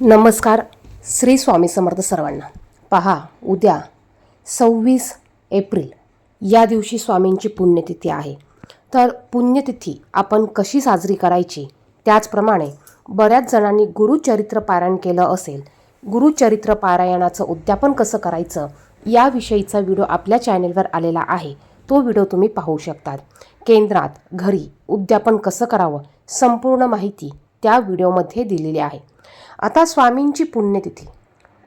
नमस्कार श्री स्वामी समर्थ सर्वांना. पहा उद्या सव्वीस एप्रिल या दिवशी स्वामींची पुण्यतिथी आहे. तर पुण्यतिथी आपण कशी साजरी करायची? त्याचप्रमाणे बऱ्याच जणांनी गुरुचरित्र पारायण केलं असेल गुरुचरित्र पारायणाचं उद्यापन कसं करायचं याविषयीचा व्हिडिओ आपल्या चॅनेलवर आलेला आहे. तो व्हिडिओ तुम्ही पाहू शकतात. केंद्रात घरी उद्यापन कसं करावं संपूर्ण माहिती त्या व्हिडिओमध्ये दिलेली आहे. आता स्वामींची पुण्यतिथी.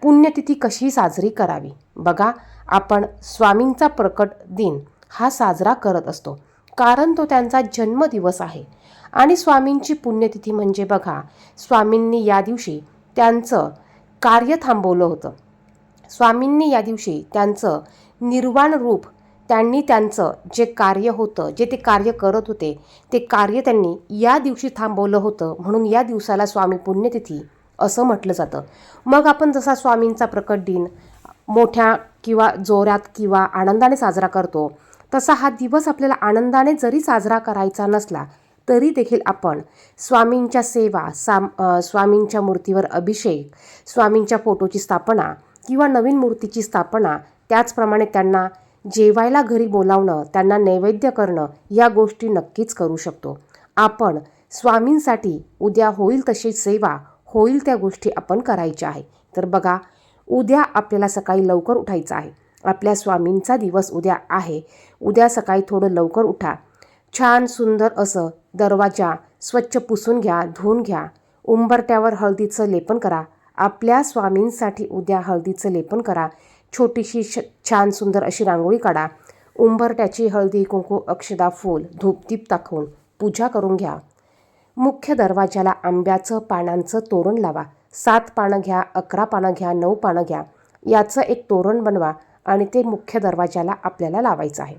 पुण्यतिथी कशी साजरी करावी? बघा आपण स्वामींचा प्रकट दिन हा साजरा करत असतो. कारण तो त्यांचा जन्मदिवस आहे. आणि स्वामींची पुण्यतिथी म्हणजे बघा स्वामींनी या दिवशी त्यांचं कार्य थांबवलं होतं. स्वामींनी या दिवशी त्यांचं निर्वाण रूप त्यांनी त्यांचं जे कार्य होतं जे ते कार्य करत होते ते कार्य त्यांनी या दिवशी थांबवलं होतं. म्हणून या दिवसाला स्वामी पुण्यतिथी असं म्हटलं जातं. मग आपण जसा स्वामींचा प्रकट दिन मोठ्या किंवा जोरात किंवा आनंदाने साजरा करतो तसा हा दिवस आपल्याला आनंदाने जरी साजरा करायचा नसला तरी देखील आपण स्वामींच्या सेवा साम स्वामींच्या मूर्तीवर अभिषेक स्वामींच्या फोटोची स्थापना किंवा नवीन मूर्तीची स्थापना त्याचप्रमाणे त्यांना जेवायला घरी बोलावणं त्यांना नैवेद्य करणं या गोष्टी नक्कीच करू शकतो. आपण स्वामींसाठी उद्या होईल तशी सेवा होईल त्या गोष्टी आपण करायच्या आहे. तर बघा उद्या आपल्याला सकाळी लवकर उठायचं आहे. आपल्या स्वामींचा दिवस उद्या आहे. उद्या सकाळी थोडं लवकर उठा. छान सुंदर असं दरवाजा स्वच्छ पुसून घ्या धुवून घ्या. उंबरट्यावर हळदीचं लेपन करा. आपल्या स्वामींसाठी उद्या हळदीचं लेपन करा. छोटीशी श छान सुंदर अशी रांगोळी काढा. उंबरट्याची हळदी कुंकू अक्षदा फूल धूपदीप दाखवून पूजा करून घ्या. मुख्य दरवाजाला आंब्याचं पानांचं तोरण लावा. सात पानं घ्या अकरा पानं घ्या नऊ पानं घ्या. याचं एक तोरण बनवा आणि ते मुख्य दरवाजाला आपल्याला लावायचं आहे.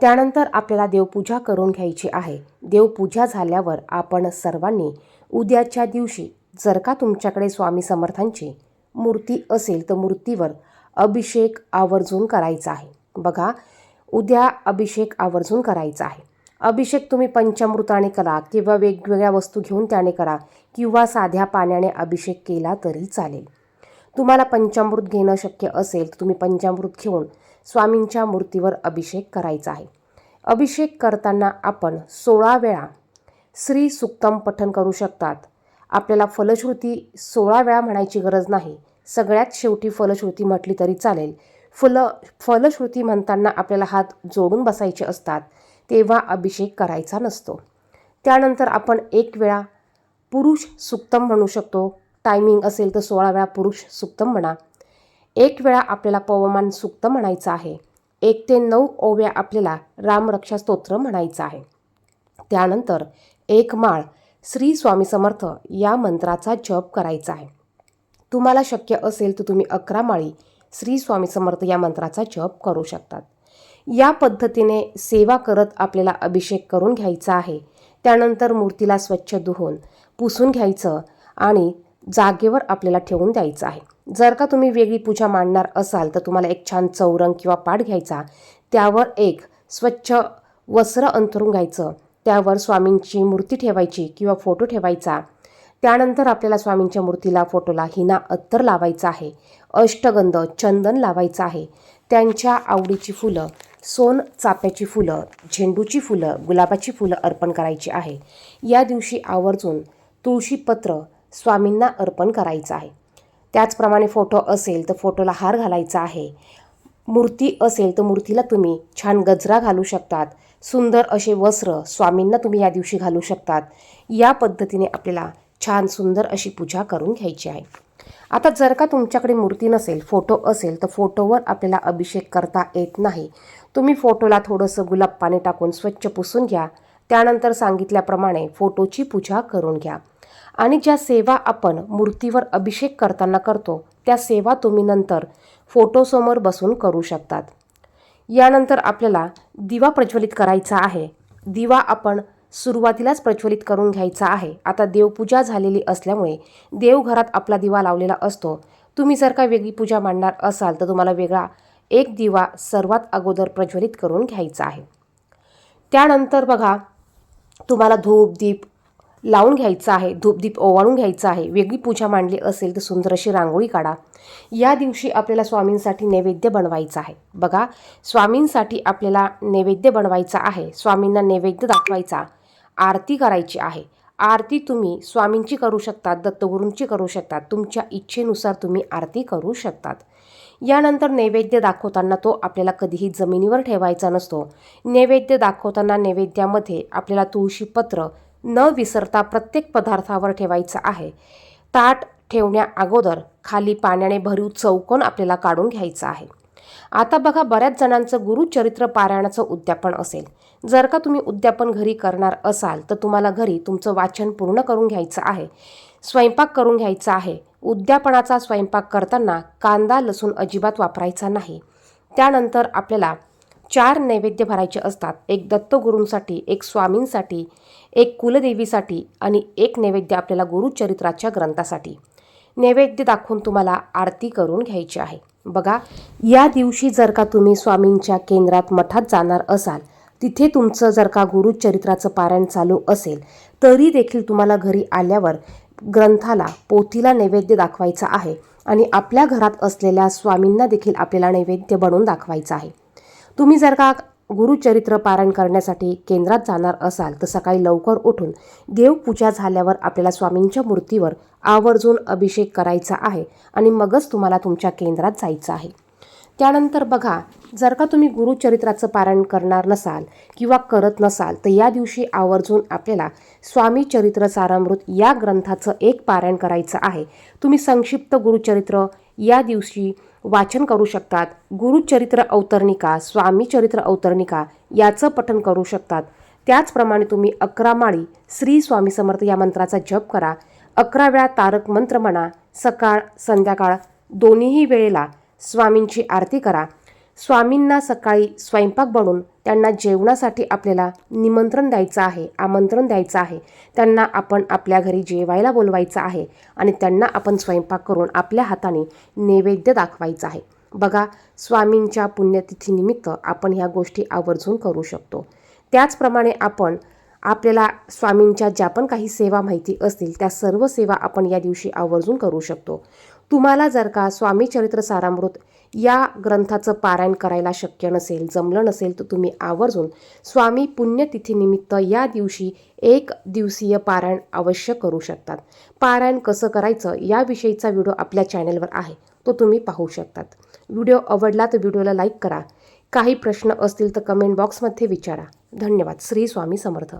त्यानंतर आपल्याला देवपूजा करून घ्यायची आहे. देवपूजा झाल्यावर आपण सर्वांनी उद्याच्या दिवशी जर का तुमच्याकडे स्वामी समर्थांची मूर्ती असेल तर मूर्तीवर अभिषेक आवर्जून करायचा आहे. बघा उद्या अभिषेक आवर्जून करायचा आहे. अभिषेक तुम्ही पंचामृताने करा किंवा वेगवेगळ्या वस्तू घेऊन त्याने करा किंवा साध्या पाण्याने अभिषेक केला तरी चालेल. तुम्हाला पंचामृत घेणं शक्य असेल तर तुम्ही पंचामृत घेऊन स्वामींच्या मूर्तीवर अभिषेक करायचा आहे. अभिषेक करताना आपण सोळा वेळा श्री सुक्तम पठन करू शकतात. आपल्याला फलश्रुती सोळा वेळा म्हणायची गरज नाही. सगळ्यात शेवटी फलश्रुती म्हटली तरी चालेल. फुलं फलश्रुती म्हणताना आपल्याला हात जोडून बसायचे असतात तेव्हा अभिषेक करायचा नसतो. त्यानंतर आपण एक वेळा पुरुष सुक्तम म्हणू शकतो. टायमिंग असेल तर सोळा वेळा पुरुष सुक्तम म्हणा. एक वेळा आपल्याला पवमान सुक्त म्हणायचं आहे. एक ते नऊ ओव्या आपल्याला रामरक्षा स्तोत्र म्हणायचं आहे. त्यानंतर एक माळ श्री स्वामी समर्थ या मंत्राचा जप करायचा आहे. तुम्हाला शक्य असेल तर तुम्ही अकरा माळी श्री स्वामी समर्थ या मंत्राचा जप करू शकतात. या पद्धतीने सेवा करत आपल्याला अभिषेक करून घ्यायचा आहे. त्यानंतर मूर्तीला स्वच्छ धुवून पुसून घ्यायचं आणि जागेवर आपल्याला ठेवून द्यायचं आहे. जर का तुम्ही वेगळी पूजा मांडणार असाल तर तुम्हाला एक छान चौरंग किंवा पाठ घ्यायचा. त्यावर एक स्वच्छ वस्त्र अंथरून घ्यायचं. त्यावर स्वामींची मूर्ती ठेवायची किंवा फोटो ठेवायचा. त्यानंतर आपल्याला स्वामींच्या मूर्तीला फोटोला हिना अत्तर लावायचा आहे. अष्टगंध चंदन लावायचं आहे. त्यांच्या आवडीची फुलं सोन चाप्याची फुलं झेंडूची फुलं गुलाबाची फुलं अर्पण करायची आहे. या दिवशी आवर्जून तुळशीपत्र स्वामींना अर्पण करायचं आहे. त्याचप्रमाणे फोटो असेल तर फोटोला हार घालायचा आहे. मूर्ती असेल तर मूर्तीला तुम्ही छान गजरा घालू शकतात. सुंदर असे वस्त्र स्वामींना तुम्ही या दिवशी घालू शकतात. या पद्धतीने आपल्याला छान सुंदर अशी पूजा करून घ्यायची आहे. आता जर का तुमच्याकडे मूर्ती नसेल फोटो असेल तर फोटोवर आपल्याला अभिषेक करता येत नाही. तुम्ही फोटोला थोडंसं गुलाब पाणी टाकून स्वच्छ पुसून घ्या. त्यानंतर सांगितल्याप्रमाणे फोटोची पूजा करून घ्या. आणि ज्या सेवा आपण मूर्तीवर अभिषेक करताना करतो त्या सेवा तुम्ही नंतर फोटोसमोर बसून करू शकतात. यानंतर आपल्याला दिवा प्रज्वलित करायचा आहे. दिवा आपण सुरुवातीलाच प्रज्वलित करून घ्यायचा आहे. आता देवपूजा झालेली असल्यामुळे देवघरात आपला दिवा लावलेला असतो. तुम्ही जर का वेगळी पूजा मांडणार असाल तर तुम्हाला वेगळा एक दिवा सर्वात अगोदर प्रज्वलित करून घ्यायचा आहे. त्यानंतर बघा तुम्हाला धूप दीप लावून घ्यायचा आहे धूपदीप ओवाळून घ्यायचा आहे वेगळी पूजा मांडली असेल तर सुंदर अशी रांगोळी काढा. या दिवशी आपल्याला स्वामींसाठी नैवेद्य बनवायचा आहे. बघा स्वामींसाठी आपल्याला नैवेद्य बनवायचा आहे स्वामींना नैवेद्य दाखवायचा आरती करायची आहे. आरती तुम्ही स्वामींची करू शकतात दत्तगुरूंची करू शकतात तुमच्या इच्छेनुसार तुम्ही आरती करू शकतात. यानंतर नैवेद्य दाखवताना तो आपल्याला कधीही जमिनीवर ठेवायचा नसतो. नैवेद्य दाखवताना नैवेद्यामध्ये आपल्याला तुळशीपत्र न विसरता प्रत्येक पदार्थावर ठेवायचं आहे. ताट ठेवण्या अगोदर खाली पाण्याने भरीव चौकोन आपल्याला काढून घ्यायचा आहे. आता बघा बऱ्याच जणांचं गुरुचरित्र पारायणाचं उद्यापन असेल. जर का तुम्ही उद्यापन घरी करणार असाल तर तुम्हाला घरी तुमचं वाचन पूर्ण करून घ्यायचं आहे. स्वयंपाक करून घ्यायचा आहे. उद्यापनाचा स्वयंपाक करताना कांदा लसूण अजिबात वापरायचा नाही. त्यानंतर आपल्याला चार नैवेद्य भरायचे असतात. एक दत्तगुरूंसाठी एक स्वामींसाठी एक कुलदेवीसाठी आणि एक नैवेद्य आपल्याला गुरुचरित्राच्या ग्रंथासाठी. नैवेद्य दाखवून तुम्हाला आरती करून घ्यायची आहे. बघा या दिवशी जर का तुम्ही स्वामींच्या केंद्रात मठात जाणार असाल तिथे तुमचं जर का गुरुचरित्राचं पारायण चालू असेल तरी देखील तुम्हाला घरी आल्यावर ग्रंथाला पोथीला नैवेद्य दाखवायचा आहे आणि आपल्या घरात असलेल्या स्वामींना देखील आपल्याला नैवेद्य बनवून दाखवायचं आहे. तुम्ही जर का गुरुचरित्र पारायण करण्यासाठी केंद्रात जाणार असाल तर सकाळी लवकर उठून देवपूजा झाल्यावर आपल्याला स्वामींच्या मूर्तीवर आवर्जून अभिषेक करायचा आहे आणि मगच तुम्हाला तुमच्या केंद्रात जायचं आहे. त्यानंतर बघा जर का तुम्ही गुरुचरित्राचं पारायण करणार नसाल किंवा करत नसाल तर या दिवशी आवर्जून आपल्याला स्वामी चरित्र सारामृत या ग्रंथाचं एक पारायण करायचं आहे. तुम्ही संक्षिप्त गुरुचरित्र या दिवशी वाचन करू शकतात. गुरुचरित्र अवतरणिका स्वामी चरित्र अवतरणिका याचं पठण करू शकतात. त्याचप्रमाणे तुम्ही अकरा माळी श्री स्वामी समर्थ या मंत्राचा जप करा. अकरा वेळा तारक मंत्र म्हणा सकाळ संध्याकाळ दोन्हीही वेळेला स्वामींची आरती करा. स्वामींना सकाळी स्वयंपाक बनवून त्यांना जेवणासाठी आपल्याला निमंत्रण द्यायचं आहे आमंत्रण द्यायचं आहे. त्यांना आपण आपल्या घरी जेवायला बोलवायचं आहे आणि त्यांना आपण स्वयंपाक करून आपल्या हाताने नैवेद्य दाखवायचं आहे. बघा स्वामींच्या पुण्यतिथीनिमित्त आपण ह्या गोष्टी आवर्जून करू शकतो. त्याचप्रमाणे आपण आपल्याला स्वामींच्या ज्या पण काही सेवा माहिती असतील त्या सर्व सेवा आपण या दिवशी आवर्जून करू शकतो. तुम्हाला जर का स्वामी चरित्र सारामृत या ग्रंथाचं पारायण करायला शक्य नसेल जमलं नसेल तर तुम्ही आवर्जून स्वामी पुण्यतिथीनिमित्त या दिवशी एक दिवसीय पारायण अवश्य करू शकतात. पारायण कसं करायचं याविषयीचा व्हिडिओ आपल्या चॅनलवर आहे तो तुम्ही पाहू शकतात. व्हिडिओ आवडला तर व्हिडिओला लाईक करा. काही प्रश्न असतील तर कमेंट बॉक्समध्ये विचारा. धन्यवाद. श्री स्वामी समर्थ.